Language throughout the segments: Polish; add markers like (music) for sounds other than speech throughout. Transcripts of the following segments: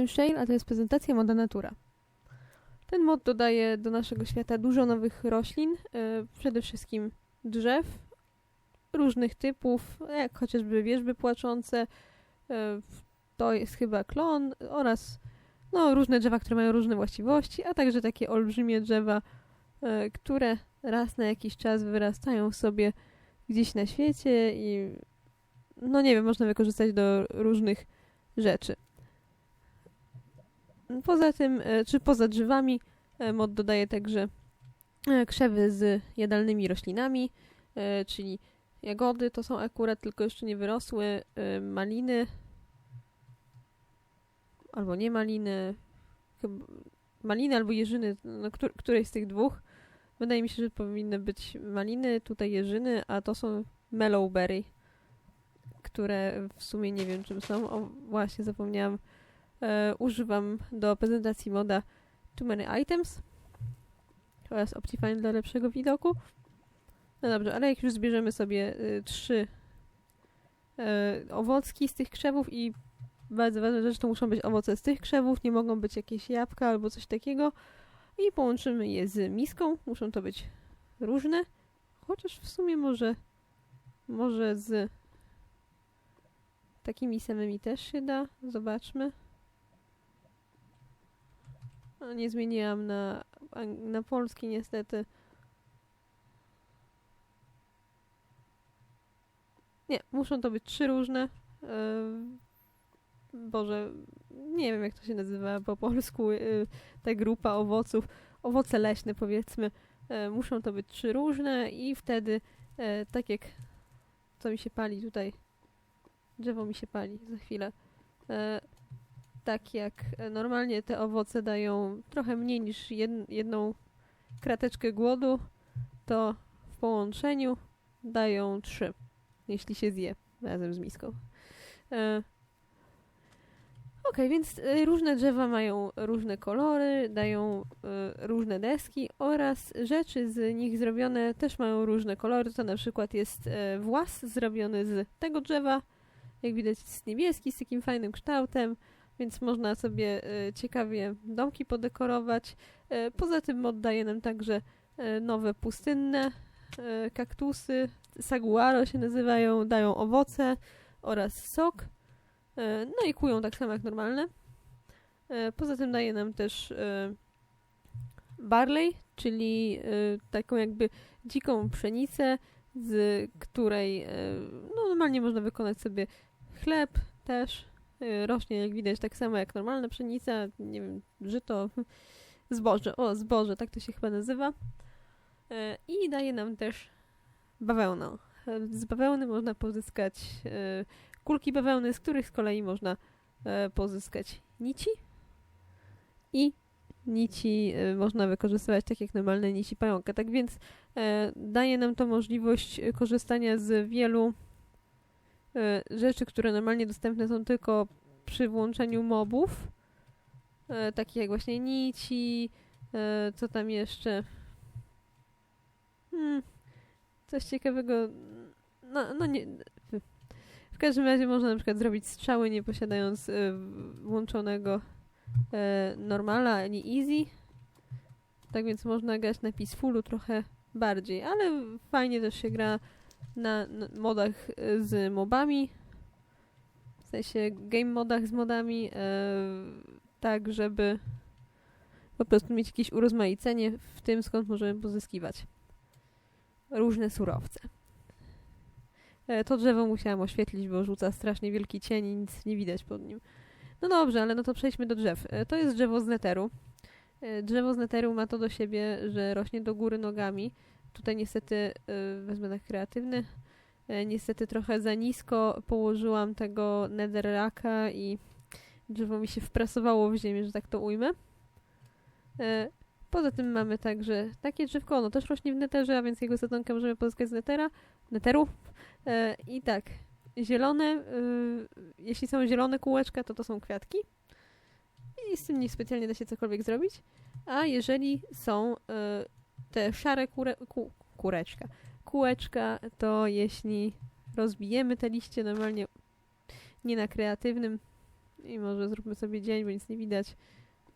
jestem Shale, a to jest prezentacja Moda Natura. Ten mod dodaje do naszego świata dużo nowych roślin, e, przede wszystkim drzew różnych typów, jak chociażby wierzby płaczące, e, to jest chyba klon oraz no, różne drzewa, które mają różne właściwości, a także takie olbrzymie drzewa, e, które raz na jakiś czas wyrastają sobie gdzieś na świecie i no nie wiem, można wykorzystać do różnych rzeczy. Poza tym, e, czy poza drzewami, e, mod dodaje także e, krzewy z jadalnymi roślinami, czyli jagody, to są akurat tylko jeszcze nie wyrosły, maliny, albo nie maliny, maliny albo jeżyny, no, którejś z tych dwóch. Wydaje mi się, że powinny być maliny, tutaj jeżyny, a to są mellowberry, które w sumie nie wiem czym są. O, właśnie zapomniałam e, używam do prezentacji moda Too Many Items oraz Optifine dla lepszego widoku. No dobrze, ale jak już zbierzemy sobie y, trzy y, owocki z tych krzewów i bardzo ważna rzecz, to muszą być owoce z tych krzewów, nie mogą być jakieś jabłka albo coś takiego. I połączymy je z miską. Muszą to być różne. Chociaż w sumie może może z takimi samymi też się da. Zobaczmy. No, nie zmieniłam na, na polski niestety. Nie, muszą to być trzy różne. Yy, Boże, nie wiem jak to się nazywa po polsku, yy, ta grupa owoców, owoce leśne powiedzmy, yy, muszą to być trzy różne i wtedy, yy, tak jak co mi się pali tutaj, drzewo mi się pali za chwilę, yy, tak jak normalnie te owoce dają trochę mniej niż jedną krateczkę głodu, to w połączeniu dają trzy, jeśli się zje razem z miską. E, ok, więc e, różne drzewa mają różne kolory, dają e, różne deski oraz rzeczy z nich zrobione też mają różne kolory. To na przykład jest włas zrobiony z tego drzewa, jak widać jest niebieski z takim fajnym kształtem więc można sobie e, ciekawie domki podekorować. E, poza tym mod daje nam także e, nowe pustynne kaktusy, saguaro się nazywają, dają owoce oraz sok. No i kują tak samo jak normalne. Poza tym daje nam też barley, czyli taką jakby dziką pszenicę, z której no, normalnie można wykonać sobie chleb też rośnie, jak widać, tak samo jak normalna pszenica, nie wiem, żyto, (laughs) zboże, o, zboże, tak to się chyba nazywa. Y, I daje nam też bawełnę. Z bawełny można pozyskać y, kulki bawełny, z których z kolei można pozyskać nici. I nici można wykorzystywać tak jak normalne nici pająka. Tak więc daje nam to możliwość korzystania z wielu rzeczy, które normalnie dostępne są tylko przy włączeniu mobów, e, takie jak właśnie nici, e, co tam jeszcze, hmm, coś ciekawego, no, no nie, w każdym razie można na przykład zrobić strzały nie posiadając włączonego normala ani easy, tak więc można grać na peacefulu trochę bardziej, ale fajnie też się gra na, modach e, z mobami, w sensie game modach z modami, e, tak żeby po prostu mieć jakieś urozmaicenie w tym, skąd możemy pozyskiwać różne surowce. E, to drzewo musiałam oświetlić, bo rzuca strasznie wielki cień i nic nie widać pod nim. No dobrze, ale no to przejdźmy do drzew. To jest drzewo z neteru. Drzewo z neteru ma to do siebie, że rośnie do góry nogami Tutaj niestety y, wezmę na kreatywny. Y, niestety trochę za nisko położyłam tego netherracka i drzewo mi się wprasowało w ziemię, że tak to ujmę. Y, poza tym mamy także takie drzewko, ono też rośnie w neterze, a więc jego sadonkę możemy pozyskać z netera, neteru. I tak, zielone, jeśli są zielone kółeczka, to to są kwiatki. I z tym niespecjalnie da się cokolwiek zrobić. A jeżeli są te szare kure, ku, kureczka. Kółeczka to jeśli rozbijemy te liście normalnie nie na kreatywnym, i może zróbmy sobie dzień, bo nic nie widać.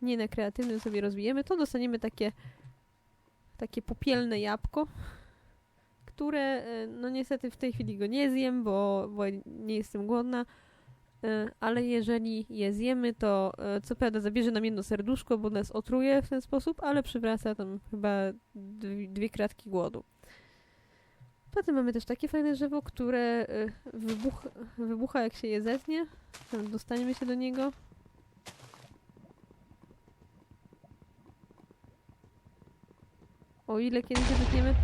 Nie na kreatywnym sobie rozwijemy, to dostaniemy takie takie popielne jabłko, które e, no niestety w tej chwili go nie zjem, bo, bo nie jestem głodna, ale jeżeli je zjemy, to e, co prawda zabierze nam jedno serduszko, bo nas otruje w ten sposób, ale przywraca tam chyba dwie, kratki głodu. Potem mamy też takie fajne drzewo, które wybuch, wybucha jak się je zetnie. Dostaniemy się do niego. O ile kiedyś zetniemy.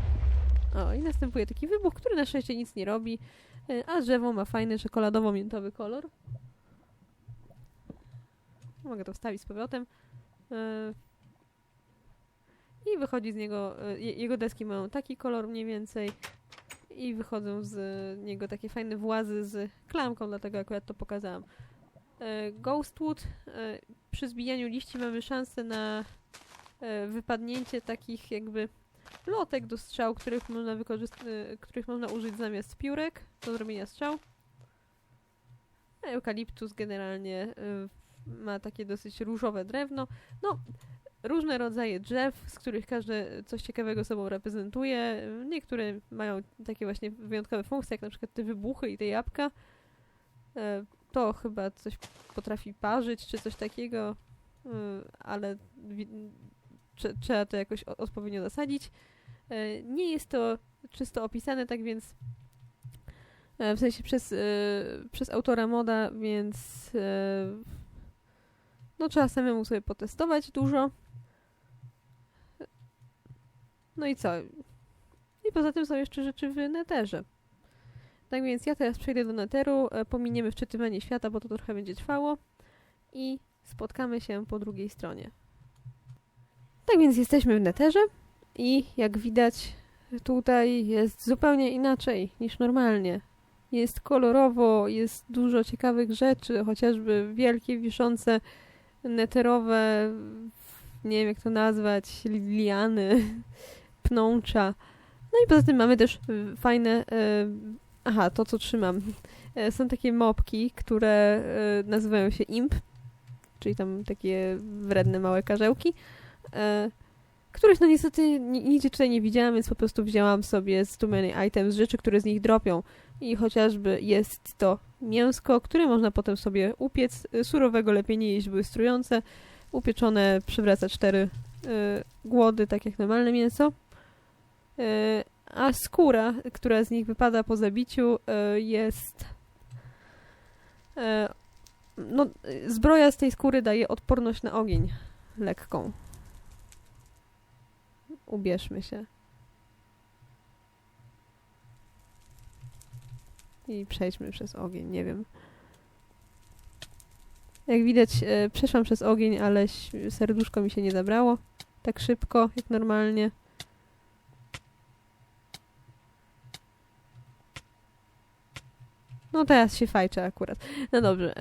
O, i następuje taki wybuch, który na szczęście nic nie robi, e, a drzewo ma fajny czekoladowo-miętowy kolor. Mogę to wstawić z powrotem. E, I wychodzi z niego, e, jego deski mają taki kolor mniej więcej i wychodzą z niego takie fajne włazy z klamką, dlatego akurat to pokazałam. Ghostwood. Przy zbijaniu liści mamy szansę na wypadnięcie takich jakby plotek do strzał, których można, wykorzyst- których można użyć zamiast piórek do zrobienia strzał. Eukaliptus generalnie y, ma takie dosyć różowe drewno. No, różne rodzaje drzew, z których każde coś ciekawego sobą reprezentuje. Niektóre mają takie właśnie wyjątkowe funkcje, jak na przykład te wybuchy i te jabłka. E, to chyba coś potrafi parzyć, czy coś takiego, y, ale trzeba to jakoś odpowiednio zasadzić. E, nie jest to czysto opisane, tak więc e, w sensie przez, e, przez autora moda, więc no trzeba samemu sobie potestować dużo. No i co? I poza tym są jeszcze rzeczy w neterze. Tak więc ja teraz przejdę do neteru, pominiemy wczytywanie świata, bo to trochę będzie trwało i spotkamy się po drugiej stronie. Tak więc jesteśmy w neterze. I jak widać, tutaj jest zupełnie inaczej niż normalnie. Jest kolorowo, jest dużo ciekawych rzeczy, chociażby wielkie, wiszące, neterowe, nie wiem jak to nazwać, liany, (laughs) pnącza. No i poza tym mamy też y, fajne, e, aha, to co trzymam. E, są takie mopki, które e, nazywają się imp, czyli tam takie wredne małe karzełki których no niestety nigdzie tutaj nie widziałam, więc po prostu wzięłam sobie z Too Many Items rzeczy, które z nich dropią. I chociażby jest to mięsko, które można potem sobie upiec. Surowego lepiej nie jeść, były strujące. Upieczone przywraca cztery y, głody, tak jak normalne mięso. Y, a skóra, która z nich wypada po zabiciu, y, jest... no, zbroja z tej skóry daje odporność na ogień lekką. Ubierzmy się. I przejdźmy przez ogień, nie wiem. Jak widać, e, przeszłam przez ogień, ale serduszko mi się nie zabrało. Tak szybko, jak normalnie. No teraz się fajczę akurat. No dobrze.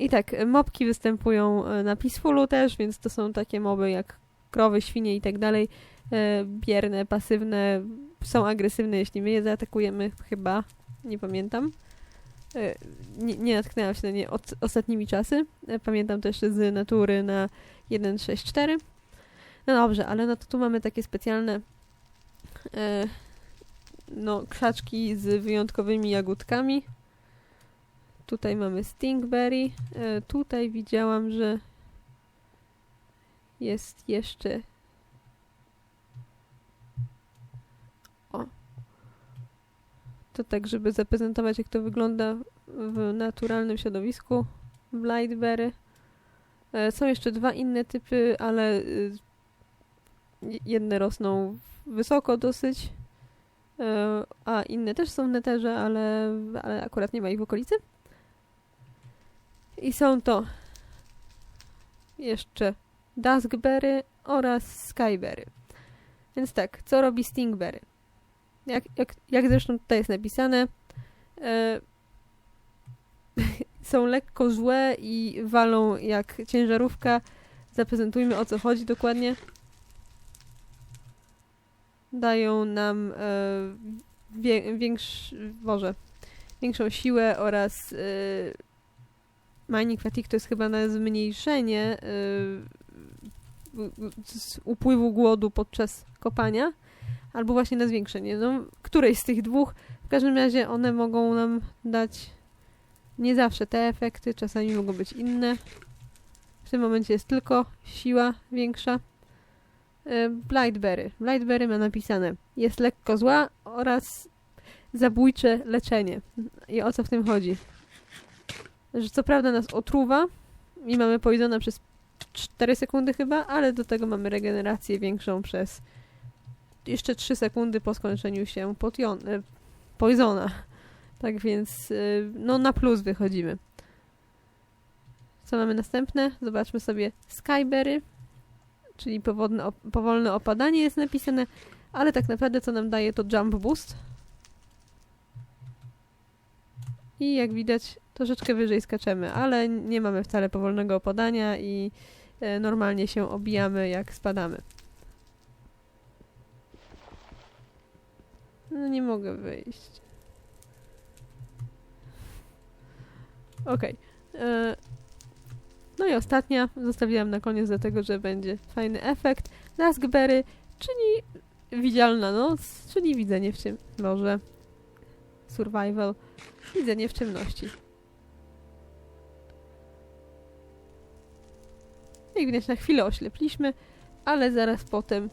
I tak, mobki występują e, na Peacefulu też, więc to są takie moby jak krowy, świnie i tak dalej. E, bierne, pasywne, są agresywne, jeśli my je zaatakujemy, chyba. Nie pamiętam. E, nie, nie natknęłam się na nie od, ostatnimi czasy. Pamiętam też z natury na 1.6.4. No dobrze, ale no to tu mamy takie specjalne no, krzaczki z wyjątkowymi jagódkami. Tutaj mamy Stingberry. E, tutaj widziałam, że jest jeszcze o to tak, żeby zaprezentować jak to wygląda w naturalnym środowisku Blightberry. E, są jeszcze dwa inne typy, ale y, jedne rosną wysoko dosyć, e, a inne też są w neterze, ale, ale akurat nie ma ich w okolicy. I są to jeszcze Duskberry oraz Skyberry. Więc tak, co robi Stingberry? Jak, jak, jak zresztą tutaj jest napisane, e, (laughs) są lekko złe i walą jak ciężarówka. Zaprezentujmy o co chodzi dokładnie. Dają nam e, może większą siłę oraz y, mining fatigue to jest chyba na zmniejszenie y, z upływu głodu podczas kopania, albo właśnie na zwiększenie. No, którejś z tych dwóch. W każdym razie one mogą nam dać nie zawsze te efekty, czasami mogą być inne. W tym momencie jest tylko siła większa. Y, Blightberry. Blightberry ma napisane jest lekko zła oraz zabójcze leczenie. I o co w tym chodzi? Że co prawda nas otruwa i mamy poisona przez 4 sekundy chyba, ale do tego mamy regenerację większą przez jeszcze 3 sekundy po skończeniu się potion, e, poisona. Tak więc y, no na plus wychodzimy. Co mamy następne? Zobaczmy sobie Skyberry, czyli powodne, powolne opadanie jest napisane, ale tak naprawdę co nam daje to Jump Boost. I jak widać troszeczkę wyżej skaczemy, ale nie mamy wcale powolnego opadania i e, normalnie się obijamy jak spadamy. No nie mogę wyjść. Okej. Okay. E, no i ostatnia, zostawiłam na koniec dlatego, że będzie fajny efekt. Raspberry, czyli widzialna noc, czyli widzenie w ciemności. Survival, widzenie w ciemności. Jak widać na chwilę oślepliśmy, ale zaraz potem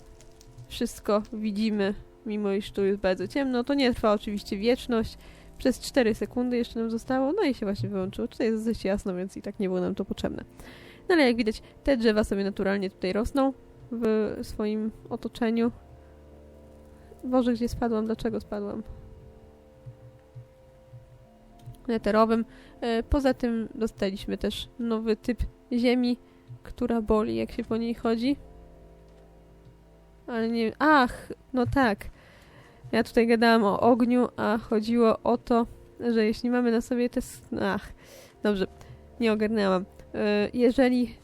wszystko widzimy, mimo iż tu jest bardzo ciemno. To nie trwa oczywiście wieczność, przez 4 sekundy jeszcze nam zostało, no i się właśnie wyłączyło. Tutaj jest dosyć jasno, więc i tak nie było nam to potrzebne. No ale jak widać, te drzewa sobie naturalnie tutaj rosną w swoim otoczeniu. Boże, gdzie spadłam? Dlaczego spadłam? Neterowym. E, poza tym dostaliśmy też nowy typ ziemi, która boli, jak się po niej chodzi. Ale nie... Ach, no tak. Ja tutaj gadałam o ogniu, a chodziło o to, że jeśli mamy na sobie te... Ach, dobrze, nie ogarnęłam. E, jeżeli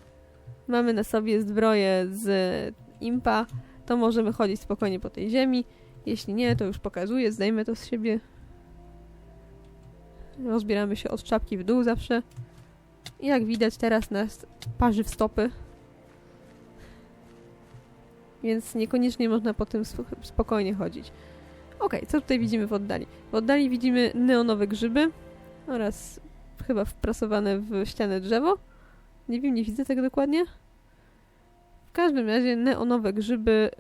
mamy na sobie zbroję z impa, to możemy chodzić spokojnie po tej ziemi. Jeśli nie, to już pokazuję, zdejmę to z siebie. Rozbieramy się od czapki w dół zawsze. Jak widać teraz nas parzy w stopy. Więc niekoniecznie można po tym spokojnie chodzić. Ok, co tutaj widzimy w oddali? W oddali widzimy neonowe grzyby oraz chyba wprasowane w ścianę drzewo. Nie wiem, nie widzę tego dokładnie. W każdym razie neonowe grzyby,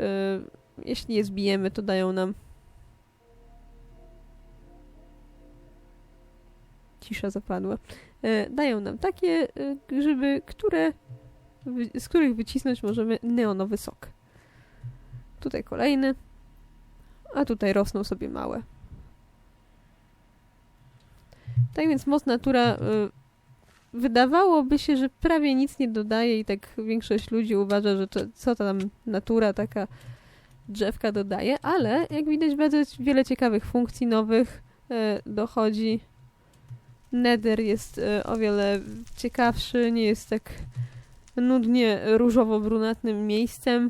yy, jeśli je zbijemy, to dają nam cisza zapadła. Yy, dają nam takie yy, grzyby, które, z których wycisnąć możemy neonowy sok. Tutaj kolejny a tutaj rosną sobie małe. Tak więc moc natura y, wydawałoby się, że prawie nic nie dodaje i tak większość ludzi uważa, że to, co tam natura taka drzewka dodaje, ale jak widać bardzo wiele ciekawych funkcji nowych dochodzi. Nether jest y, o wiele ciekawszy, nie jest tak nudnie różowo-brunatnym miejscem.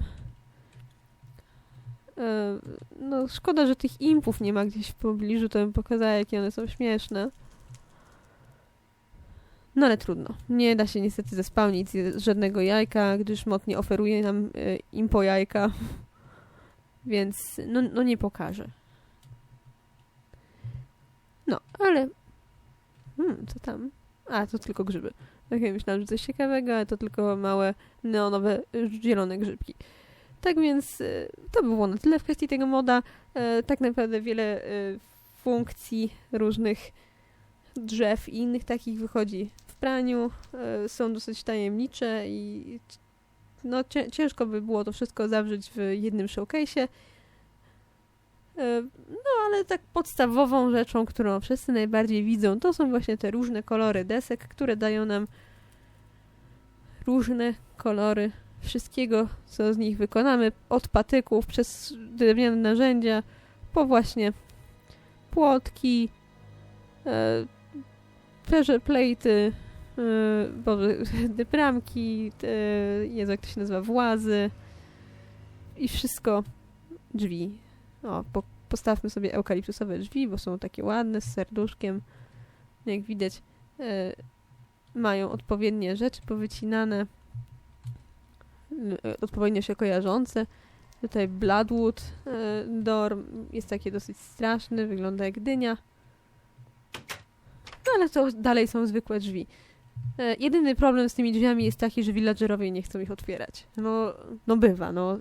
E, no, szkoda, że tych impów nie ma gdzieś w pobliżu, to bym pokazała, jakie one są śmieszne. No ale trudno. Nie da się niestety zespałnić żadnego jajka, gdyż mod nie oferuje nam y, impo jajka. (laughs) Więc no, no nie pokażę. No, ale... Hmm, co tam? A, to tylko grzyby. Tak ja myślałam, że coś ciekawego, ale to tylko małe neonowe zielone grzybki. Tak więc y, to by było na tyle w kwestii tego moda. E, tak naprawdę wiele y, funkcji różnych drzew i innych takich wychodzi w praniu. Są dosyć tajemnicze i no, ciężko by było to wszystko zawrzeć w jednym showcase'ie. E, no, ale tak podstawową rzeczą, którą wszyscy najbardziej widzą, to są właśnie te różne kolory desek, które dają nam różne kolory wszystkiego, co z nich wykonamy, od patyków przez drewniane narzędzia, po właśnie płotki, e, plate'y, e, boże, (laughs) bramki, e, jak to się nazywa, włazy i wszystko, drzwi. O, po, postawmy sobie eukaliptusowe drzwi, bo są takie ładne, z serduszkiem. Jak widać, e, mają odpowiednie rzeczy powycinane, e, odpowiednio się kojarzące. Tutaj Bloodwood e, Dorm jest taki dosyć straszny, wygląda jak dynia. No ale to dalej są zwykłe drzwi. E, jedyny problem z tymi drzwiami jest taki, że villagerowie nie chcą ich otwierać. No, no bywa, no.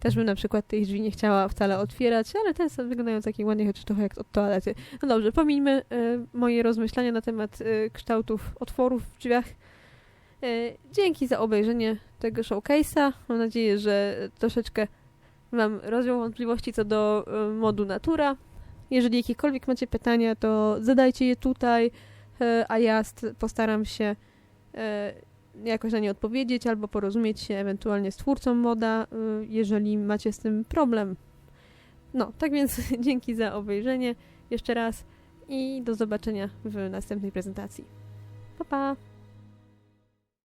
Też bym na przykład tych drzwi nie chciała wcale otwierać, ale te wyglądają takie ładnie, choć trochę jak od toalety. No dobrze, pomijmy e, moje rozmyślania na temat e, kształtów otworów w drzwiach. E, dzięki za obejrzenie tego showcase'a. Mam nadzieję, że troszeczkę Wam rozwiał wątpliwości co do modu Natura. Jeżeli jakiekolwiek macie pytania, to zadajcie je tutaj, a ja st- postaram się jakoś na nie odpowiedzieć albo porozumieć się ewentualnie z twórcą moda, y, jeżeli macie z tym problem. No, tak więc (laughs) dzięki za obejrzenie jeszcze raz i do zobaczenia w następnej prezentacji. Pa, pa!